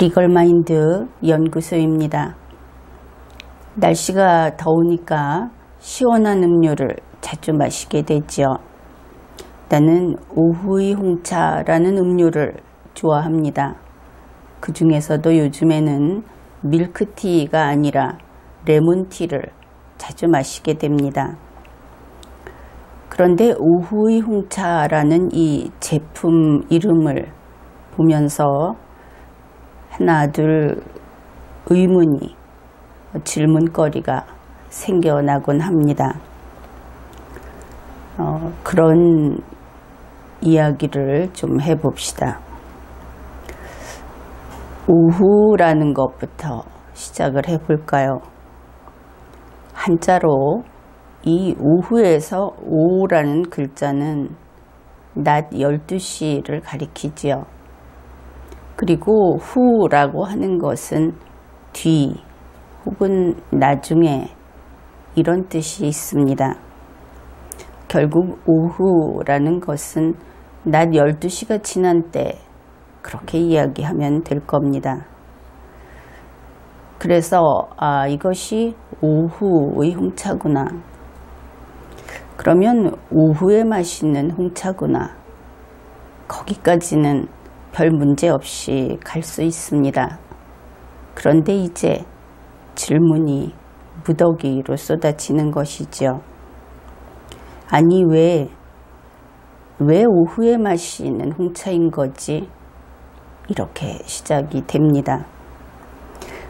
리걸마인드 연구소입니다. 날씨가 더우니까 시원한 음료를 자주 마시게 되지요. 나는 오후의 홍차라는 음료를 좋아합니다. 그 중에서도 요즘에는 밀크티가 아니라 레몬티를 자주 마시게 됩니다. 그런데 오후의 홍차라는 이 제품 이름을 보면서 하나 둘 의문이 질문거리가 생겨나곤 합니다. 어, 그런 이야기를 좀 해봅시다. 오후라는 것부터 시작을 해볼까요? 한자로 이 오후에서 오라는 글자는 낮 12시를 가리키지요. 그리고 후라고 하는 것은 뒤 혹은 나중에 이런 뜻이 있습니다. 결국 오후라는 것은 낮 12시가 지난 때 그렇게 이야기하면 될 겁니다. 그래서 아 이것이 오후의 홍차구나. 그러면 오후에 마시는 홍차구나. 거기까지는 별 문제 없이 갈 수 있습니다. 그런데 이제 질문이 무더기로 쏟아지는 것이죠. 아니 왜, 왜 오후에 마시는 홍차인 거지? 이렇게 시작이 됩니다.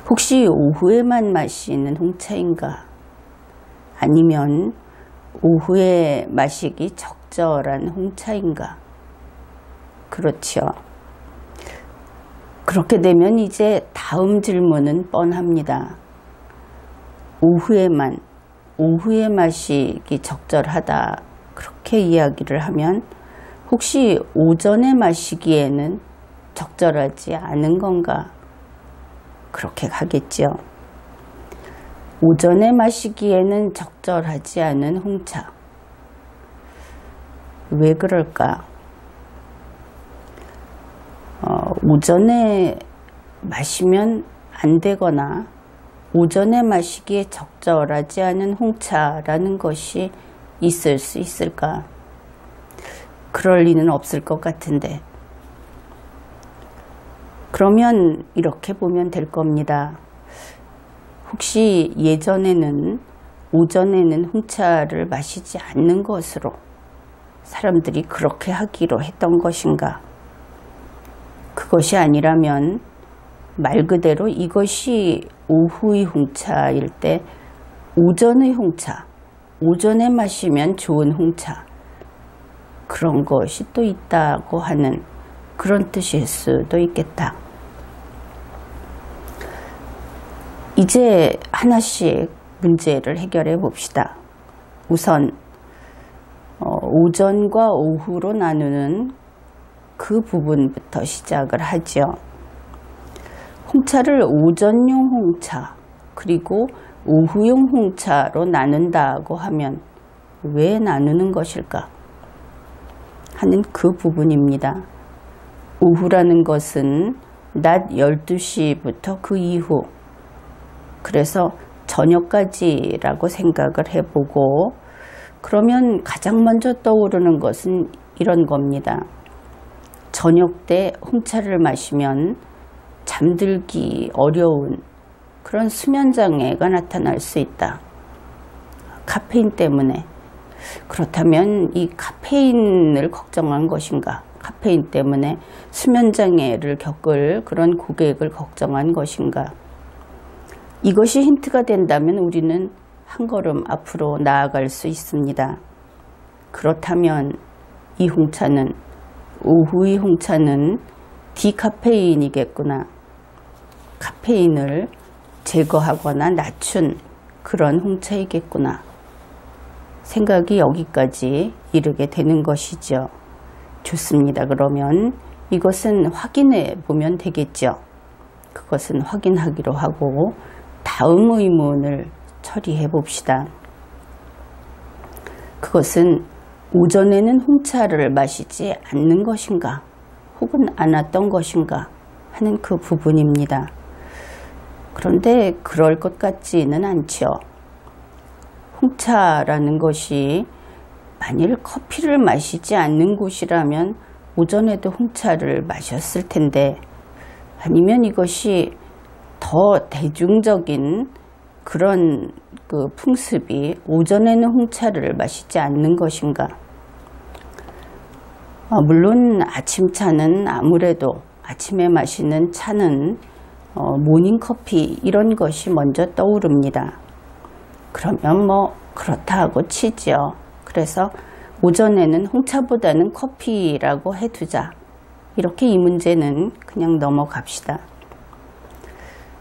혹시 오후에만 마시는 홍차인가? 아니면 오후에 마시기 적절한 홍차인가? 그렇죠. 그렇게 되면 이제 다음 질문은 뻔합니다. 오후에만, 오후에 마시기 적절하다. 그렇게 이야기를 하면 혹시 오전에 마시기에는 적절하지 않은 건가? 그렇게 가겠죠. 오전에 마시기에는 적절하지 않은 홍차. 왜 그럴까? 어, 오전에 마시면 안 되거나 오전에 마시기에 적절하지 않은 홍차라는 것이 있을 수 있을까? 그럴 리는 없을 것 같은데. 그러면 이렇게 보면 될 겁니다. 혹시 예전에는 오전에는 홍차를 마시지 않는 것으로 사람들이 그렇게 하기로 했던 것인가? 그것이 아니라면 말 그대로 이것이 오후의 홍차일 때 오전의 홍차, 오전에 마시면 좋은 홍차 그런 것이 또 있다고 하는 그런 뜻일 수도 있겠다. 이제 하나씩 문제를 해결해 봅시다. 우선 어, 오전과 오후로 나누는 그 부분부터 시작을 하죠. 홍차를 오전용 홍차 그리고 오후용 홍차로 나눈다고 하면 왜 나누는 것일까 하는 그 부분입니다. 오후라는 것은 낮 12시부터 그 이후 그래서 저녁까지라고 생각을 해보고 그러면 가장 먼저 떠오르는 것은 이런 겁니다. 저녁 때 홍차를 마시면 잠들기 어려운 그런 수면 장애가 나타날 수 있다. 카페인 때문에. 그렇다면 이 카페인을 걱정한 것인가? 카페인 때문에 수면 장애를 겪을 그런 고객을 걱정한 것인가? 이것이 힌트가 된다면 우리는 한 걸음 앞으로 나아갈 수 있습니다. 그렇다면 이 홍차는 오후의 홍차는 디카페인이겠구나. 카페인을 제거하거나 낮춘 그런 홍차이겠구나. 생각이 여기까지 이르게 되는 것이죠. 좋습니다. 그러면 이것은 확인해 보면 되겠죠. 그것은 확인하기로 하고 다음 의문을 처리해 봅시다. 그것은 오전에는 홍차를 마시지 않는 것인가? 혹은 안 왔던 것인가? 하는 그 부분입니다. 그런데 그럴 것 같지는 않죠. 홍차라는 것이 만일 커피를 마시지 않는 곳이라면 오전에도 홍차를 마셨을 텐데 아니면 이것이 더 대중적인 그런 그 풍습이 오전에는 홍차를 마시지 않는 것인가? 어, 물론 아침차는 아무래도 아침에 마시는 차는 어, 모닝커피 이런 것이 먼저 떠오릅니다. 그러면 뭐 그렇다 하고 치죠. 그래서 오전에는 홍차보다는 커피라고 해두자. 이렇게 이 문제는 그냥 넘어갑시다.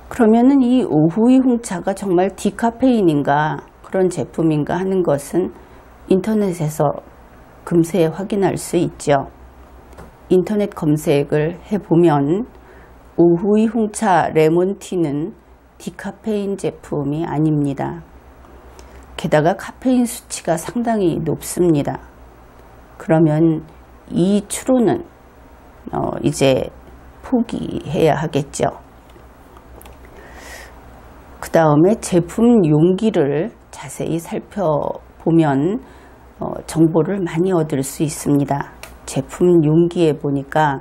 그러면은 이 오후의 홍차가 정말 디카페인인가 그런 제품인가 하는 것은 인터넷에서 금세 확인할 수 있죠. 인터넷 검색을 해보면 오후의 홍차 레몬티는 디카페인 제품이 아닙니다. 게다가 카페인 수치가 상당히 높습니다. 그러면 이 추로는 어 이제 포기해야 하겠죠. 그 다음에 제품 용기를 자세히 살펴보면 어 정보를 많이 얻을 수 있습니다. 제품 용기에 보니까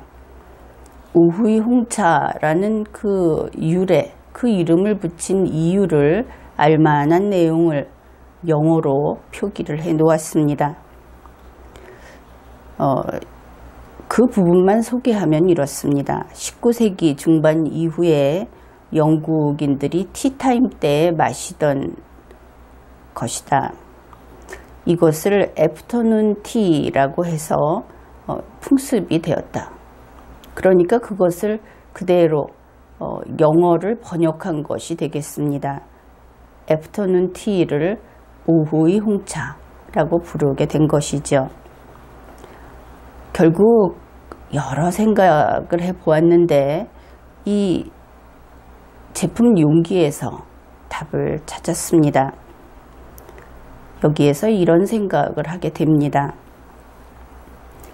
우후이 홍차라는 그 유래, 그 이름을 붙인 이유를 알만한 내용을 영어로 표기를 해 놓았습니다. 어, 그 부분만 소개하면 이렇습니다. 19세기 중반 이후에 영국인들이 티타임 때 마시던 것이다. 이것을 애프터눈 티라고 해서 어, 풍습이 되었다. 그러니까 그것을 그대로 어, 영어를 번역한 것이 되겠습니다. 애프터눈 티를 오후의 홍차라고 부르게 된 것이죠. 결국 여러 생각을 해보았는데 이 제품 용기에서 답을 찾았습니다. 여기에서 이런 생각을 하게 됩니다.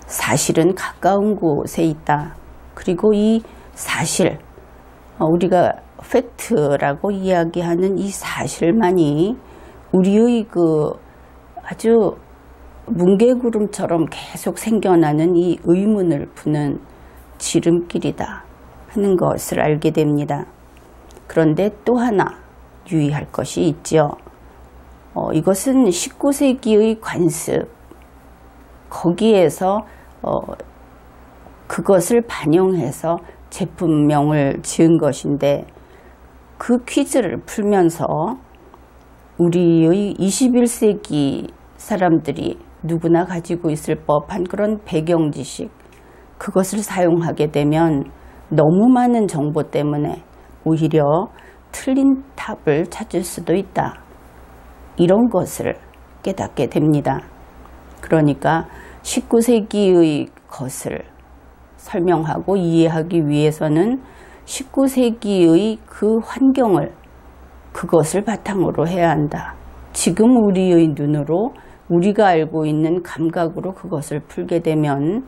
사실은 가까운 곳에 있다. 그리고 이 사실, 어, 우리가 팩트라고 이야기하는 이 사실만이 우리의 그 아주 뭉게구름처럼 계속 생겨나는 이 의문을 푸는 지름길이다 하는 것을 알게 됩니다. 그런데 또 하나 유의할 것이 있죠. 어, 이것은 19세기의 관습, 거기에서 어, 그것을 반영해서 제품명을 지은 것인데 그 퀴즈를 풀면서 우리의 21세기 사람들이 누구나 가지고 있을 법한 그런 배경 지식 그것을 사용하게 되면 너무 많은 정보 때문에 오히려 틀린 답을 찾을 수도 있다. 이런 것을 깨닫게 됩니다. 그러니까 19세기의 것을 설명하고 이해하기 위해서는 19세기의 그 환경을 그것을 바탕으로 해야 한다. 지금 우리의 눈으로 우리가 알고 있는 감각으로 그것을 풀게 되면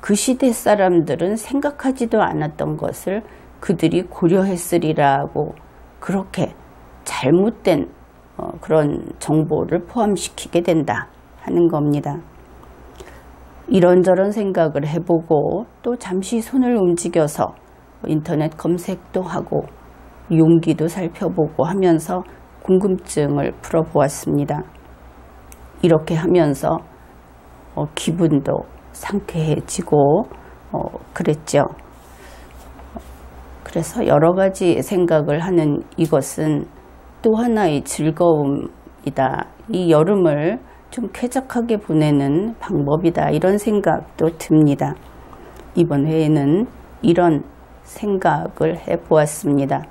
그 시대 사람들은 생각하지도 않았던 것을 그들이 고려했으리라고 그렇게 잘못된 어, 그런 정보를 포함시키게 된다 하는 겁니다. 이런저런 생각을 해보고 또 잠시 손을 움직여서 인터넷 검색도 하고 용기도 살펴보고 하면서 궁금증을 풀어보았습니다. 이렇게 하면서 어, 기분도 상쾌해지고 어, 그랬죠. 그래서 여러 가지 생각을 하는 이것은 또 하나의 즐거움이다. 이 여름을 좀 쾌적하게 보내는 방법이다. 이런 생각도 듭니다. 이번 회에는 이런 생각을 해 보았습니다.